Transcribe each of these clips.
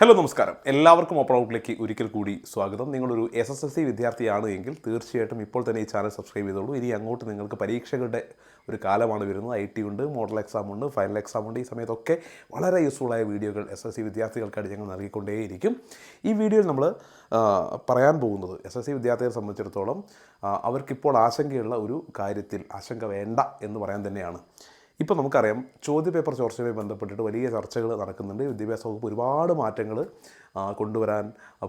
Hello നമസ്കാരം. എല്ലാവർക്കും open ഔട്ടിലേക്ക് ഒരിക്കൽ കൂടി സ്വാഗതം. നിങ്ങളൊരു എസ് എസ് എൽ സി വിദ്യാർത്ഥിയാണ് എങ്കിൽ തീർച്ചയായിട്ടും ഇപ്പോൾ തന്നെ ഈ ചാനൽ സബ്സ്ക്രൈബ് ചെയ്തോളൂ. ഇനി അങ്ങോട്ട് നിങ്ങൾക്ക് പരീക്ഷകളുടെ ഒരു കാലമാണ് വരുന്നത്. ഐ ടി ഉണ്ട് മോഡൽ എക്സാം ഉണ്ട് ഫൈനൽ എക്സാം ഉണ്ട്. ഈ സമയത്തൊക്കെ വളരെ യൂസ്ഫുള്ളായ വീഡിയോകൾ എസ് എസ് സി വിദ്യാർത്ഥികൾക്കായിട്ട് ഞങ്ങൾ നൽകിക്കൊണ്ടേയിരിക്കും. ഈ വീഡിയോയിൽ നമ്മൾ പറയാൻ പോകുന്നത് എസ് എസ് സി വിദ്യാർത്ഥികളെ സംബന്ധിച്ചിടത്തോളം അവർക്കിപ്പോൾ ആശങ്കയുള്ള ഒരു കാര്യത്തിൽ ആശങ്ക വേണ്ട എന്ന് പറയാൻ തന്നെയാണ്. ഇപ്പോൾ നമുക്കറിയാം ചോദ്യപേപ്പർ ചോർച്ചയുമായി ബന്ധപ്പെട്ടിട്ട് വലിയ ചർച്ചകൾ നടക്കുന്നുണ്ട്. വിദ്യാഭ്യാസ വകുപ്പ് ഒരുപാട് മാറ്റങ്ങൾ കൊണ്ടുവരാൻ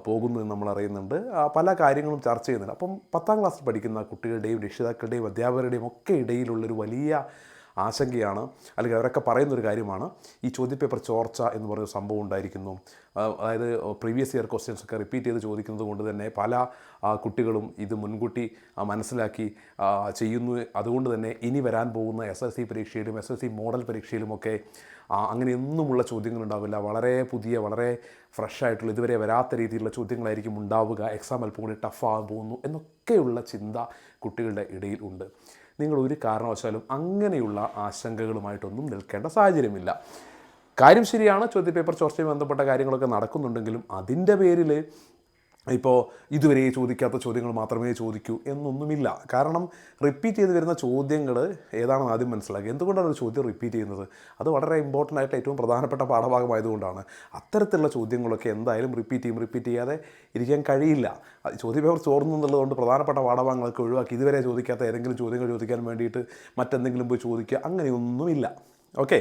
പോകുന്നു എന്ന് നമ്മൾ അറിയുന്നുണ്ട്. പല കാര്യങ്ങളും ചർച്ച ചെയ്യുന്നുണ്ട്. അപ്പം പത്താം ക്ലാസ്സിൽ പഠിക്കുന്ന കുട്ടികളുടെയും രക്ഷിതാക്കളുടെയും അധ്യാപകരുടെയും ഒക്കെ ഇടയിലുള്ളൊരു വലിയ ആശങ്കയാണ് അല്ലെങ്കിൽ അവരൊക്കെ പറയുന്നൊരു കാര്യമാണ് ഈ ചോദ്യപേപ്പർ ചോർച്ച എന്ന് പറയുന്ന സംഭവം ഉണ്ടായിരിക്കുന്നു. അതായത് പ്രീവിയസ് ഇയർ ക്വസ്റ്റ്യൻസ് ഒക്കെ റിപ്പീറ്റ് ചെയ്ത് ചോദിക്കുന്നത് കൊണ്ട് തന്നെ പല കുട്ടികളും ഇത് മുൻകൂട്ടി മനസ്സിലാക്കി ചെയ്യുന്നു. അതുകൊണ്ട് തന്നെ ഇനി വരാൻ പോകുന്ന എസ് എസ് സി പരീക്ഷയിലും എസ് എസ് സി മോഡൽ പരീക്ഷയിലുമൊക്കെ അങ്ങനെയൊന്നുമുള്ള ചോദ്യങ്ങളുണ്ടാവില്ല. വളരെ പുതിയ വളരെ ഫ്രഷ് ആയിട്ടുള്ള ഇതുവരെ വരാത്ത രീതിയിലുള്ള ചോദ്യങ്ങളായിരിക്കും ഉണ്ടാവുക. എക്സാം അല്പം കൂടി ടഫാകാൻ പോകുന്നു എന്നൊക്കെയുള്ള ചിന്ത കുട്ടികളുടെ ഇടയിൽ ഉണ്ട്. നിങ്ങൾ ഒരു കാരണവശാലും അങ്ങനെയുള്ള ആശങ്കകളുമായിട്ടൊന്നും നിൽക്കേണ്ട സാഹചര്യമില്ല. കാര്യം ശരിയാണ് ചോദ്യപേപ്പർ ചോർച്ചയുമായി ബന്ധപ്പെട്ട കാര്യങ്ങളൊക്കെ നടക്കുന്നുണ്ടെങ്കിലും അതിന്റെ പേരിൽ ഇപ്പോൾ ഇതുവരെ ചോദിക്കാത്ത ചോദ്യങ്ങൾ മാത്രമേ ചോദിക്കൂ എന്നൊന്നുമില്ല. കാരണം റിപ്പീറ്റ് ചെയ്ത് വരുന്ന ചോദ്യങ്ങൾ ഏതാണെന്ന് ആദ്യം മനസ്സിലാക്കുക എന്തുകൊണ്ടാണ് ഒരു ചോദ്യം റിപ്പീറ്റ് ചെയ്യുന്നത്? അത് വളരെ ഇമ്പോർട്ടന്റ് ആയിട്ട് ഏറ്റവും പ്രധാനപ്പെട്ട പാഠഭാഗമായതുകൊണ്ടാണ്. അത്തരത്തിലുള്ള ചോദ്യങ്ങളൊക്കെ എന്തായാലും റിപ്പീറ്റ് ചെയ്യും റിപ്പീറ്റ് ചെയ്യാതെ ഇരിക്കാൻ കഴിയില്ല. ചോദ്യപേപ്പർ ചോർന്നു എന്നുള്ളതുകൊണ്ട് പ്രധാനപ്പെട്ട പാഠഭാഗങ്ങളൊക്കെ ഒഴിവാക്കി ഇതുവരെ ചോദിക്കാത്ത ഏതെങ്കിലും ചോദ്യങ്ങൾ ചോദിക്കാൻ വേണ്ടിയിട്ട് മറ്റെന്തെങ്കിലും പോയി ചോദിക്കുക അങ്ങനെയൊന്നുമില്ല. ഓക്കെ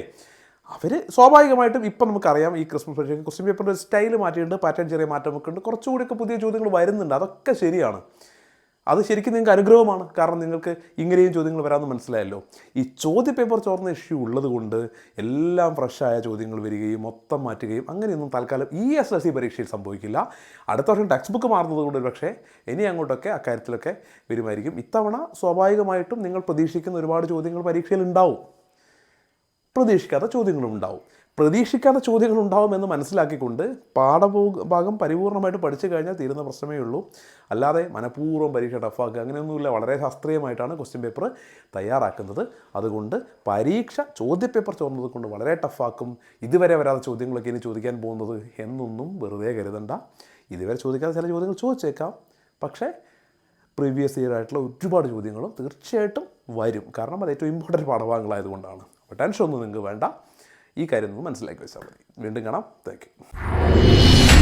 അവർ സ്വാഭാവികമായിട്ടും ഇപ്പം നമുക്കറിയാം ഈ ക്രിസ്മസ് പരീക്ഷയ്ക്ക് ക്വസ്റ്റ്യൻ പേപ്പറിന്റെ സ്റ്റൈൽ മാറ്റിയിട്ടുണ്ട് പാറ്റേൺ ചെറിയ മാറ്റമൊക്കെ ഉണ്ട്. കുറച്ചുകൂടിയൊക്കെ പുതിയ ചോദ്യങ്ങൾ വരുന്നുണ്ട്. അതൊക്കെ ശരിയാണ്. അത് ശരിക്കും നിങ്ങൾക്ക് അനുഗ്രഹമാണ്. കാരണം നിങ്ങൾക്ക് ഇങ്ങനെയും ചോദ്യങ്ങൾ വരാമെന്ന് മനസ്സിലായല്ലോ. ഈ ചോദ്യ പേപ്പർ ചോർന്ന ഇഷ്യൂ ഉള്ളത് കൊണ്ട് എല്ലാം ഫ്രഷായ ചോദ്യങ്ങൾ വരികയും മൊത്തം മാറ്റുകയും അങ്ങനെയൊന്നും തൽക്കാലം ഈ എസ് എസ് സി പരീക്ഷയിൽ സംഭവിക്കില്ല. അടുത്ത വർഷം ടെക്സ്റ്റ് ബുക്ക് മാറുന്നത് കൊണ്ട് പക്ഷേ ഇനി അങ്ങോട്ടൊക്കെ അക്കാര്യത്തിലൊക്കെ വരുമായിരിക്കും. ഇത്തവണ സ്വാഭാവികമായിട്ടും നിങ്ങൾ പ്രതീക്ഷിക്കുന്ന ഒരുപാട് ചോദ്യങ്ങൾ പരീക്ഷയിൽ ഉണ്ടാവും. പ്രതീക്ഷിക്കാത്ത ചോദ്യങ്ങളും ഉണ്ടാവും പ്രതീക്ഷിക്കാത്ത ചോദ്യങ്ങൾ ഉണ്ടാവുമെന്ന് മനസ്സിലാക്കിക്കൊണ്ട് പാഠഭോ ഭാഗം പരിപൂർണമായിട്ട് പഠിച്ചു കഴിഞ്ഞാൽ തീരുന്ന പ്രശ്നമേ ഉള്ളൂ. അല്ലാതെ മനഃപൂർവം പരീക്ഷ ടഫാക്കുക അങ്ങനെയൊന്നുമില്ല. വളരെ ശാസ്ത്രീയമായിട്ടാണ് ക്വസ്റ്റ്യൻ പേപ്പർ തയ്യാറാക്കുന്നത്. അതുകൊണ്ട് പരീക്ഷ ചോദ്യപേപ്പർ ചോർന്നത് കൊണ്ട് വളരെ ടഫാക്കും. ഇതുവരെ വരാത്ത ചോദ്യങ്ങളൊക്കെ ഇനി ചോദിക്കാൻ പോകുന്നത് എന്നൊന്നും വെറുതെ കരുതണ്ട. ഇതുവരെ ചോദിക്കാത്ത ചില ചോദ്യങ്ങൾ ചോദിച്ചേക്കാം. പക്ഷേ പ്രീവിയസ് ഇയർ ആയിട്ടുള്ള ഒരുപാട് ചോദ്യങ്ങളും തീർച്ചയായിട്ടും വരും. കാരണം അത് ഏറ്റവും ഇമ്പോർട്ടന്റ് പാഠഭാഗങ്ങളായതുകൊണ്ടാണ്. അപ്പോൾ ടെൻഷൻ ഒന്നും നിങ്ങൾക്ക് വേണ്ട. ഈ കാര്യം ഒന്ന് മനസ്സിലാക്കി വെച്ചാൽ മതി. വീണ്ടും കാണാം. Thank you